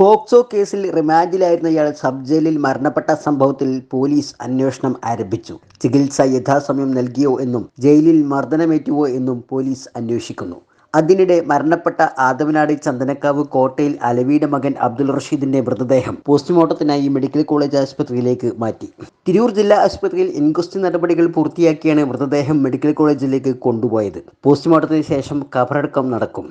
POCSO കേസിൽ റിമാൻഡിലായിരുന്ന ഇയാൾ sub ജയിലിൽ മരണപ്പെട്ട സംഭവത്തിൽ പോലീസ് അന്വേഷണം ആരംഭിച്ചു. ചികിത്സ യഥാസമയം നൽകിയോ എന്നും ജയിലിൽ മർദ്ദനമേറ്റുവോ എന്നും പോലീസ് അന്വേഷിക്കുന്നു. അതിനിടെ മരണപ്പെട്ട ആദവനാട് ചന്ദനക്കാവ് കോട്ടയിൽ അലവിയുടെ മകൻ അബ്ദുൾ റഷീദിന്റെ മൃതദേഹം പോസ്റ്റ്മോർട്ടത്തിനായി മെഡിക്കൽ കോളേജ് ആശുപത്രിയിലേക്ക് മാറ്റി. തിരൂർ ജില്ലാ ആശുപത്രിയിൽ ഇൻക്വസ്റ്റ് നടപടികൾ പൂർത്തിയാക്കിയാണ് മൃതദേഹം മെഡിക്കൽ കോളേജിലേക്ക് കൊണ്ടുപോയത്. പോസ്റ്റ്മോർട്ടത്തിന് ശേഷം കബറടക്കം നടക്കും.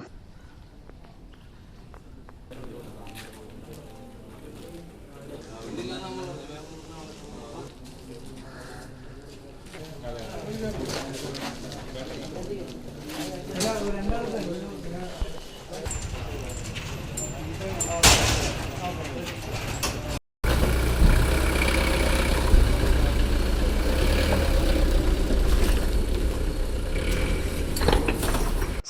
രണ്ടാമത്തെ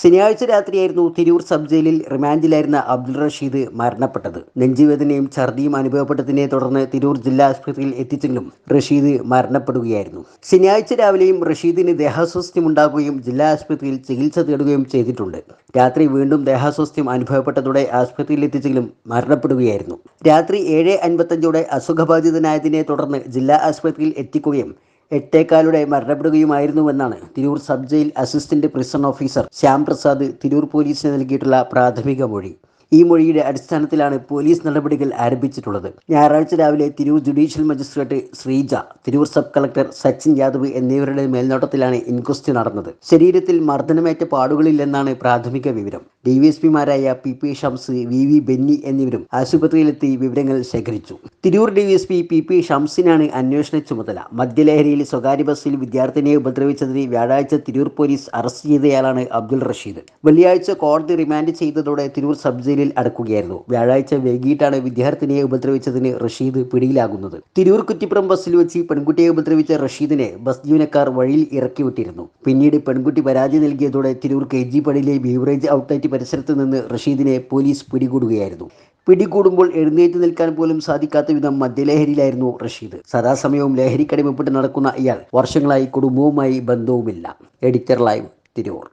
ശനിയാഴ്ച രാത്രിയായിരുന്നു തിരൂർ സബ് ജയിലിൽ റിമാൻഡിലായിരുന്ന അബ്ദുൾ റഷീദ് മരണപ്പെട്ടത്. നെഞ്ചുവേദനയും ഛർദിയും അനുഭവപ്പെട്ടതിനെ തുടർന്ന് തിരൂർ ജില്ലാ ആശുപത്രിയിൽ എത്തിച്ചെങ്കിലും റഷീദ് മരണപ്പെടുകയായിരുന്നു. ശനിയാഴ്ച രാവിലെയും റഷീദിന് ദേഹാസ്വാസ്ഥ്യം ഉണ്ടാകുകയും ജില്ലാ ആശുപത്രിയിൽ ചികിത്സ തേടുകയും ചെയ്തിട്ടുണ്ട്. രാത്രി വീണ്ടും ദേഹാസ്വാസ്ഥ്യം അനുഭവപ്പെട്ടതോടെ ആശുപത്രിയിൽ എത്തിച്ചെങ്കിലും മരണപ്പെടുകയായിരുന്നു. രാത്രി ഏഴ് അൻപത്തഞ്ചോടെ അസുഖബാധിതനായതിനെ തുടർന്ന് ജില്ലാ ആശുപത്രിയിൽ എത്തിക്കുകയും എട്ടേക്കാലുടെ മരണപ്പെടുകയുമായിരുന്നുവെന്നാണ് Tirur sub jail assistant prison officer Shyam Prasad Tirur പോലീസിന് നൽകിയിട്ടുള്ള പ്രാഥമിക മൊഴി. ഈ മൊഴിയുടെ അടിസ്ഥാനത്തിലാണ് പോലീസ് നടപടികൾ ആരംഭിച്ചിട്ടുള്ളത്. ഞായറാഴ്ച രാവിലെ Tirur judicial magistrate Sreeja Tirur sub collector Sachin Yadav എന്നിവരുടെ മേൽനോട്ടത്തിലാണ് ഇൻക്വസ്റ്റ് നടന്നത്. ശരീരത്തിൽ മർദ്ദനമേറ്റ പാടുകളില്ലെന്നാണ് പ്രാഥമിക വിവരം. ഡിവൈഎസ്പിമാരായ P P Shams V V Benny എന്നിവരും ആശുപത്രിയിലെത്തി വിവരങ്ങൾ ശേഖരിച്ചു. തിരൂർ ഡിവിഎസ്പി പി പി ഷംസിനാണ് അന്വേഷണ ചുമതല. മദ്യലഹരിയിൽ സ്വകാര്യ ബസ്സിൽ വിദ്യാർത്ഥിനിയെ ഉപദ്രവിച്ചതിന് വ്യാഴാഴ്ച തിരൂർ പോലീസ് അറസ്റ്റ് ചെയ്തയാളാണ് അബ്ദുൾ റഷീദ്. വെള്ളിയാഴ്ച കോടതി റിമാൻഡ് ചെയ്തതോടെ തിരൂർ സബ് ജയിലിൽ അടക്കുകയായിരുന്നു. വ്യാഴാഴ്ച വൈകിട്ടാണ് വിദ്യാർത്ഥിനിയെ ഉപദ്രവിച്ചതിന് റഷീദ് പിടിയിലാകുന്നത്. തിരൂർ കുറ്റിപ്പുറം ബസ്സിൽ വെച്ച് പെൺകുട്ടിയെ ഉപദ്രവിച്ച റഷീദിനെ ബസ് ജീവനക്കാർ വഴിയിൽ ഇറക്കി വിട്ടിരുന്നു. പിന്നീട് പെൺകുട്ടി പരാതി നൽകിയതോടെ തിരൂർ കെ ജി പടിയിലെ ബീവറേജ് ഔട്ട്ലെറ്റ് പരിസരത്ത് നിന്ന് റഷീദിനെ പോലീസ് പിടികൂടുകയായിരുന്നു. പിടികൂടുമ്പോൾ എഴുന്നേറ്റ് നിൽക്കാൻ പോലും സാധിക്കാത്ത വിധം മദ്യലഹരിയിലായിരുന്നു റഷീദ്. സദാസമയവും ലഹരിക്കടിമപ്പെട്ട് നടക്കുന്ന ഇയാൾ വർഷങ്ങളായി കുടുംബവുമായി ബന്ധവുമില്ല. Editor live Tirur.